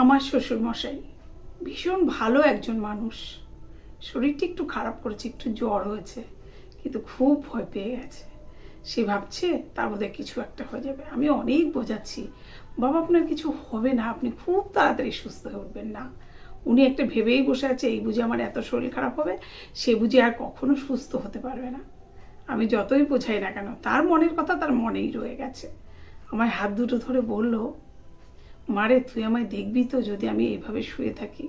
আমার শ্বশুরমশাই ভীষণ ভালো একজন মানুষ। শরীরটা একটু খারাপ করেছে, একটু জ্বর হয়েছে, কিন্তু খুব ভয় পেয়ে গেছে। সে ভাবছে তার মধ্যে কিছু একটা হয়ে যাবে। আমি অনেক বোঝাচ্ছি, বাবা, আপনার কিছু হবে না, আপনি খুব তাড়াতাড়ি সুস্থ হয়ে উঠবেন না। উনি একটা ভেবেই বসে আছে, এই বুঝে আমার এত শরীর খারাপ হবে, সে বুঝে আর কখনো সুস্থ হতে পারবে না। আমি যতই বোঝাই না কেন, তার মনের কথা তার মনেই রয়ে গেছে। আমায় হাত দুটো ধরে বলল মারে, তুই আমায় দেখবি তো যদি আমি এইভাবে শুয়ে থাকি।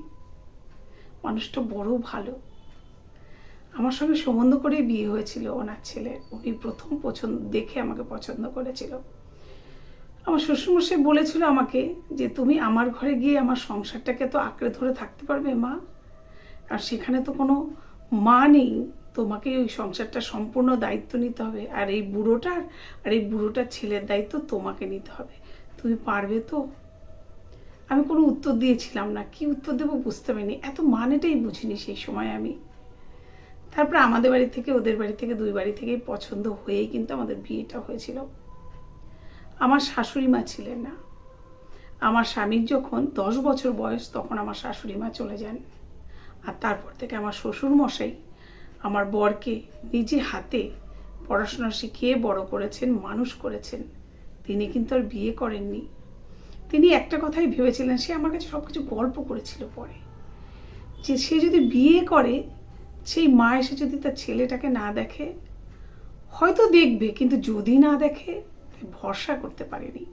মানুষটা বড় ভালো। আমার সঙ্গে সম্বন্ধ করে বিয়ে হয়েছিল ওনার ছেলের। উনি প্রথম পছন্দ, দেখে আমাকে পছন্দ করেছিল। আমার শ্বশুরমশাই বলেছিল আমাকে যে, তুমি আমার ঘরে গিয়ে আমার সংসারটাকে তো আঁকড়ে ধরে থাকতে পারবে, মা। আর সেখানে তো কোনো মা নেই। তোমাকে ওই সংসারটা সম্পূর্ণ দায়িত্ব নিতে হবে। আর এই বুড়োটার, আর এই বুড়োটার ছেলের দায়িত্ব তোমাকে নিতে হবে। তুমি পারবে তো? আমি কোনো উত্তর দিয়েছিলাম না। কি উত্তর দেবো বুঝতে পারিনি। এত মানেটাই বুঝিনি সেই সময় আমি। তারপরে আমাদের বাড়ি থেকে, ওদের বাড়ি থেকে, দুই বাড়ি থেকেই পছন্দ হয়েই কিন্তু আমাদের বিয়েটা হয়েছিল। আমার শাশুড়ি মা ছিলেন না। আমার স্বামীর যখন দশ বছর বয়স, তখন আমার শাশুড়ি মা চলে যান। আর তারপর থেকে আমার শ্বশুর মশাই আমার বরকে নিজে হাতে পড়াশোনা শিখিয়ে বড় করেছেন, মানুষ করেছেন। তিনি কিন্তু আর বিয়ে করেননি। তিনি একটা কথাই ভেবেছিলেন, সে আমার কাছে সব কিছু গল্প করেছিল পরে। যে সে যদি বিয়ে করে, সেই মা এসে যদি তার ছেলেটাকে না দেখে, হয়তো দেখবে, কিন্তু যদি না দেখে ভরসা করতে পারেনি।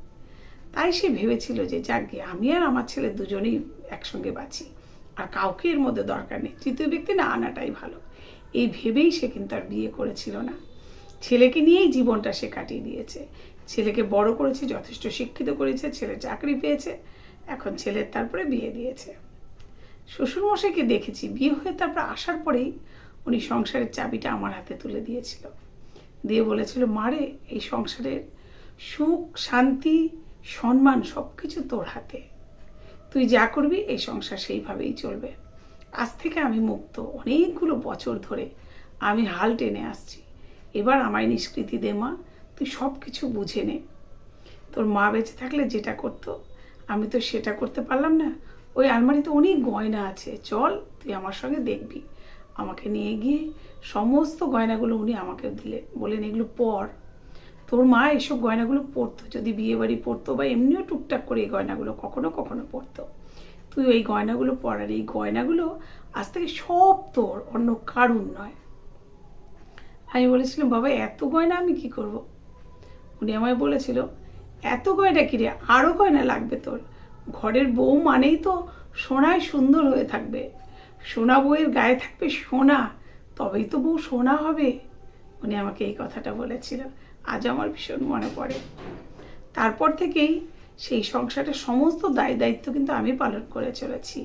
তাই সে ভেবেছিল যে, যাকে আমি আর আমার ছেলে দুজনেই একসঙ্গে বাঁচি। আর কাউকে এর মধ্যে দরকার নেই। তৃতীয় ব্যক্তি না আনাটাই ভালো। এই ভেবেই সে কিন্তু আর বিয়ে করেছিল না। ছেলেকে নিয়েই জীবনটা সে কাটিয়ে দিয়েছে। ছেলেকে বড় করেছে, যথেষ্ট শিক্ষিত করেছে, ছেলে চাকরি পেয়েছে, এখন ছেলের তারপরে বিয়ে দিয়েছে। শ্বশুরমশাইকে দেখেছি, বিয়ে হয়ে তারপর আসার পরেই উনি সংসারের চাবিটা আমার হাতে তুলে দিয়েছিল। দিয়ে বলেছিল মারে এই সংসারের সুখ, শান্তি, সম্মান সব কিছু তোর হাতে। তুই যা করবি, এই সংসার সেইভাবেই চলবে। আজ থেকে আমি মুক্ত। অনেকগুলো বছর ধরে আমি হাল টেনে আসছি। এবার আমায় নিষ্কৃতি দে মা। তুই সব কিছু বুঝে নে। তোর মা বেঁচে থাকলে যেটা করতো, আমি তো সেটা করতে পারলাম না। ওই আলমারিতে অনেক গয়না আছে। চল, তুই আমার সঙ্গে দেখবি। আমাকে নিয়ে গিয়ে সমস্ত গয়নাগুলো উনি আমাকে দিলেন। বলেন এগুলো পর। তোর মা এসব গয়নাগুলো পরতো, যদি বিয়ে বাড়ি পরতো বা এমনিও টুকটাক করে এই গয়নাগুলো কখনো কখনো পরতো। তুই ওই গয়নাগুলো পরার, এই গয়নাগুলো আজ থেকে সব তোর, অন্য কারুর নয়। আমি বলেছিলাম, বাবা, এত গয়না আমি কি করব। উনি আমায় বলেছিল, এত গয়না কিরে আরও গয়না লাগবে তোর। ঘরের বউ মানেই তো সোনায় সুন্দর হয়ে থাকবে। সোনা বউয়ের গায়ে থাকবে সোনা, তবেই তো বউ সোনা হবে। উনি আমাকে এই কথাটা বলেছিল। আজ আমার ভীষণ মনে পড়ে। তারপর থেকেই সেই সংসারের সমস্ত দায় দায়িত্ব কিন্তু আমি পালন করে চলেছি।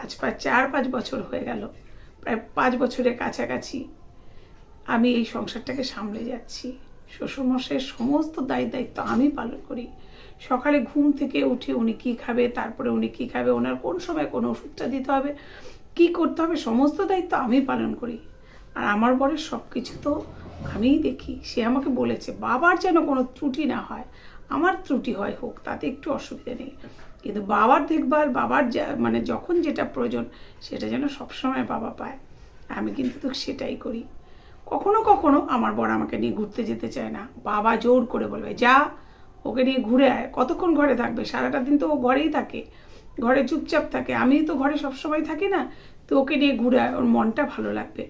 আজ প্রায় চার পাঁচ বছর হয়ে গেল, প্রায় পাঁচ বছরের কাছাকাছি আমি এই সংসারটাকে সামলে যাচ্ছি। শ্বশুরমশাইয়ের সমস্ত দায় দায়িত্ব আমি পালন করি। সকালে ঘুম থেকে উঠে উনি কী খাবে, তারপরে উনি কী খাবে, ওনার কোন সময় কোন ওষুধটা দিতে হবে, কি করতে হবে, সমস্ত দায়িত্ব আমি পালন করি। আর আমার বরের সব কিছু তো আমিই দেখি। সে আমাকে বলেছে, বাবার যেন কোনো ত্রুটি না হয়, আমার ত্রুটি হয় হোক, তাতে একটু অসুবিধা নেই। কিন্তু বাবার দেখভাল, বাবার মানে যখন যেটা প্রয়োজন, সেটা যেন সবসময় বাবা পায়। আমি কিন্তু সেটাই করি। কখনো কখনো আমার বর আমাকে নিয়ে ঘুরতে যেতে চায় না। বাবা জোর করে বলবে, যা, ওকে নিয়ে ঘুরে আয়। কতক্ষণ ঘরে থাকবে? সারাটা দিন তো ও ঘরেই থাকে। ঘরে চুপচাপ থাকে। আমি তো ঘরে সবসময় থাকি না। তো ওকে নিয়ে ঘুরে আয়। ওর মনটা ভালো লাগবে।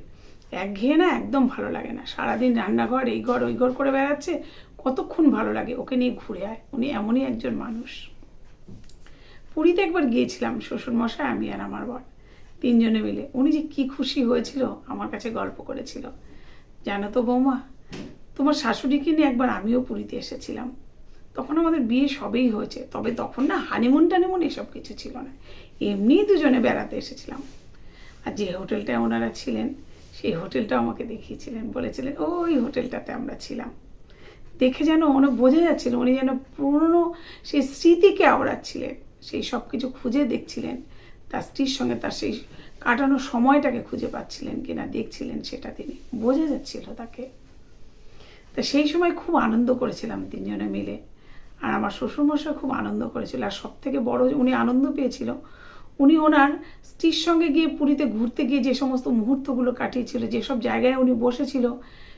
একঘেয়ে না একদম ভালো লাগে না। সারাদিন রান্নাঘর, এই ঘর, ওই ঘর করে বেড়াচ্ছে। কতক্ষণ ভালো লাগে ওকে নিয়ে ঘুরে আয়। উনি এমনই একজন মানুষ। পুরীতে একবার গিয়েছিলাম শ্বশুরমশাই, আমি আর আমার বর। তিনজনে মিলে। উনি যে কি খুশি হয়েছিল, আমার কাছে গল্প করেছিল। জানো তো বৌমা, তোমার শাশুড়িকে নিয়ে একবার আমিও পুরীতে এসেছিলাম। তখন আমাদের বিয়ে সবেই হয়েছে, তবে তখন না হানিমুন টানিমুন এসব কিছু ছিল না। এমনি দুজনে বেড়াতে এসেছিলাম। আর যে হোটেলটায় ওনারা ছিলেন, সেই হোটেলটা আমাকে দেখিয়েছিলেন, বলেছিলেন, ওই হোটেলটাতে আমরা ছিলাম। দেখে যেন ওনার বোঝা যাচ্ছিল, উনি যেন পুরনো সেই স্মৃতিকে আওড়াচ্ছিলেন, সেই সব কিছু খুঁজে দেখছিলেন, তার স্ত্রীর সঙ্গে তার সেই কাটানো সময়টাকে খুঁজে পাচ্ছিলেন কিনা, দেখছিলেন সেটা তিনি। বোঝা যাচ্ছিল তাকে। তা সেই সময় খুব আনন্দ করেছিলাম তিনজনে মিলে। আর আমার শ্বশুরমশাই খুব আনন্দ করেছিল। আর সব থেকে বড় উনি আনন্দ পেয়েছিল, উনি ওনার স্ত্রীর সঙ্গে গিয়ে পুরীতে ঘুরতে গিয়ে যে সমস্ত মুহূর্তগুলো কাটিয়েছিল যেসব জায়গায় উনি বসেছিল,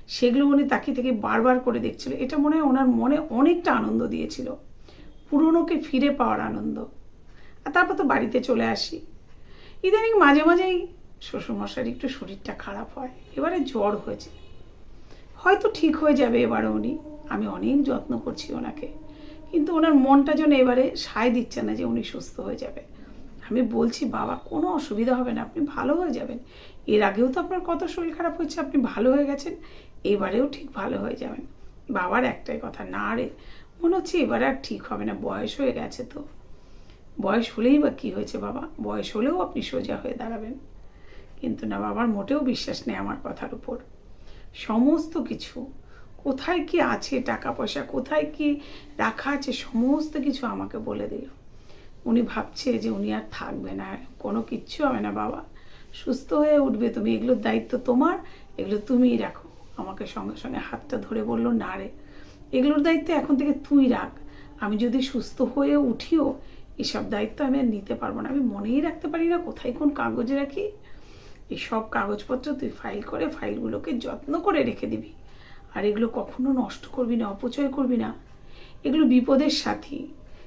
সেগুলো উনি তাকিয়ে থেকে বারবার করে দেখছিল। এটা মনে হয় ওনার মনে অনেকটা আনন্দ দিয়েছিল। পুরনোকে ফিরে পাওয়ার আনন্দ। আর তারপর তো বাড়িতে চলে আসি। ইদানিং মাঝে মাঝেই শ্বশুরমশাইয়ের একটু শরীরটা খারাপ হয়। এবারে জ্বর হয়েছে। হয়তো ঠিক হয়ে যাবে এবারে উনি। আমি অনেক যত্ন করছি ওনাকে। কিন্তু ওনার মনটা যেন এবারে সায় দিচ্ছে না যে উনি সুস্থ হয়ে যাবে। আমি বলছি, বাবা, কোনো অসুবিধা হবে না। আপনি ভালো হয়ে যাবেন। এর আগেও তো আপনার কত শরীর খারাপ হয়েছে। আপনি ভালো হয়ে গেছেন। এবারেও ঠিক ভালো হয়ে যাবেন। বাবার একটাই কথা, না রে, মনে হচ্ছে এবারে আর ঠিক হবে না। বয়স হয়ে গেছে তো। বয়স হলেই বা কী হয়েছে বাবা? বয়স হলেও আপনি সোজা হয়ে দাঁড়াবেন। কিন্তু না বাবার, মোটেও বিশ্বাস নেই আমার কথার উপর। সমস্ত কিছু, কোথায় কি আছে টাকা পয়সা কোথায় কি রাখা আছে, সমস্ত কিছু আমাকে বলে দিল। উনি ভাবছে যে উনি আর থাকবে না কোনো কিচ্ছু হবে না বাবা। সুস্থ হয়ে উঠবে তুমি, এগুলোর দায়িত্ব তোমার, এগুলো তুমিই রাখো। আমাকে সঙ্গে সঙ্গে হাতটা ধরে বলল, না রে, এগুলোর দায়িত্ব এখন থেকে তুই রাখ। আমি যদি সুস্থ হয়ে উঠিও এসব দায়িত্ব আমি আর নিতে পারব না। আমি মনেই রাখতে পারি না কোথায় কোন কাগজে রাখি। এই সব কাগজপত্র তুই ফাইল করে ফাইলগুলোকে যত্ন করে রেখে দিবি। আর এগুলো কখনো নষ্ট করবি না, অপচয় করবি না। এগুলো বিপদের সাথী।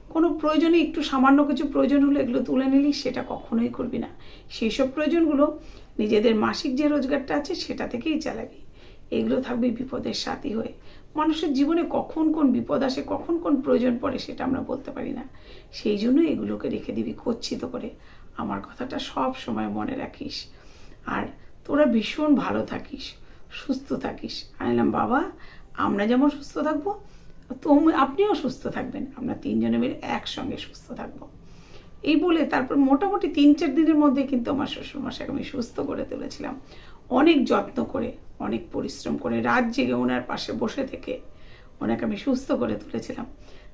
কোনো প্রয়োজনে একটু সামান্য কিছু প্রয়োজন হলে এগুলো তুলে নিলি, সেটা কখনোই করবি না। সেই সব প্রয়োজনগুলো নিজেদের মাসিক যে রোজগারটা আছে, সেটা থেকেই চালাবি। এগুলো থাকবে বিপদের সাথী হয়ে। মানুষের জীবনে কখন কোন বিপদ আসে, কখন কোন প্রয়োজন পড়ে সেটা আমরা বলতে পারি না। সেই জন্য এগুলোকে রেখে দিবি কচ্ছিত করে। আমার কথাটা সব সময় মনে রাখিস। আর তোরা ভীষণ ভালো থাকিস, সুস্থ থাকিস। আমি বাবা, আমরা যেমন সুস্থ থাকব, তুমি, আপনিও সুস্থ থাকবেন। আমরা তিনজনে মিলে একসঙ্গে সুস্থ থাকব। এই বলে তারপর মোটামুটি তিন চার দিনের মধ্যে কিন্তু আমার শ্বশুরমশাইকে আমি সুস্থ করে তুলেছিলাম। অনেক যত্ন করে অনেক পরিশ্রম করে রাত জেগে ওনার পাশে বসে থেকে ওনাকে আমি সুস্থ করে তুলেছিলাম।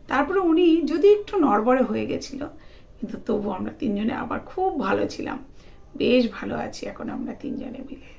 তারপরে উনি যদি একটু নড়বড়ে হয়ে গেছিল, কিন্তু তবু আমরা তিনজনে আবার খুব ভালো ছিলাম। বেশ ভালো আছি এখন আমরা তিনজনে মিলে।